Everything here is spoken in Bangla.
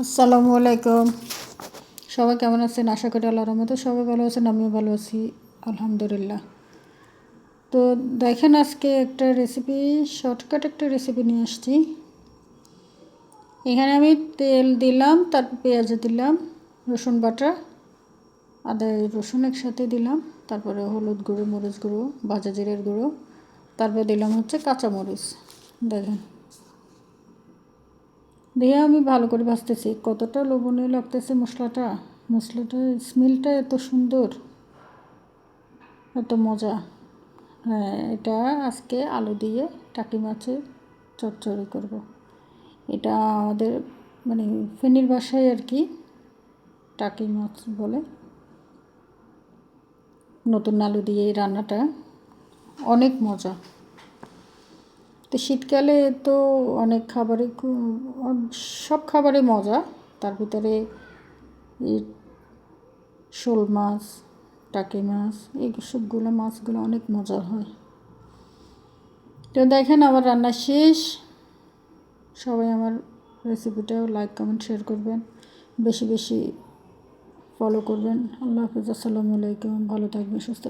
আসসালামু আলাইকুম। সবাই কেমন আছেন? আশা করি আল্লাহর রহমতে সবাই ভালো আছেন, আমিও ভালো আছি, আলহামদুলিল্লাহ। তো দেখেন আজকে একটা রেসিপি শর্টকাট একটা রেসিপি নিয়ে আসছি। এখানে আমি তেল দিলাম, তারপর পেঁয়াজ দিলাম, রসুন বাটা, আদা, রসুন একসাথে দিলাম, তারপরে হলুদ গুঁড়ো, মরিচ গুঁড়ো, ভাজা জিরের গুঁড়ো, তারপরে দিলাম হচ্ছে কাঁচামরিচ। দেখেন। দিয়ে আমি ভালো করে ভাজতেছি। কতটা লোভনীয় লাগতেছে মশলাটা? মশলাটা স্মেলটা এত সুন্দর। এত মজা। হ্যাঁ এটা আজকে আলু দিয়ে টাকি মাছের চচ্চড়ি করব। এটা আমাদের মানে ফেনির বাসায় আর কি টাকি মাছ বলে। নতুন আলু দিয়ে এই রান্নাটা। অনেক মজা। তো শীতকালে তো অনেক খাবারই সব খাবারই মজা। তার ভিতরে শোল মাছ, টাকি মাছ, এই সবগুলো মাছগুলো অনেক মজা হয়। তো দেখেন আমার রান্না শেষ। সবাই আমার রেসিপিটাও লাইক কমেন্ট শেয়ার করবেন। বেশি বেশি ফলো করবেন। আল্লাহ হাফিজ, আসসালামু আলাইকুম। ভালো থাকবেন, সুস্থ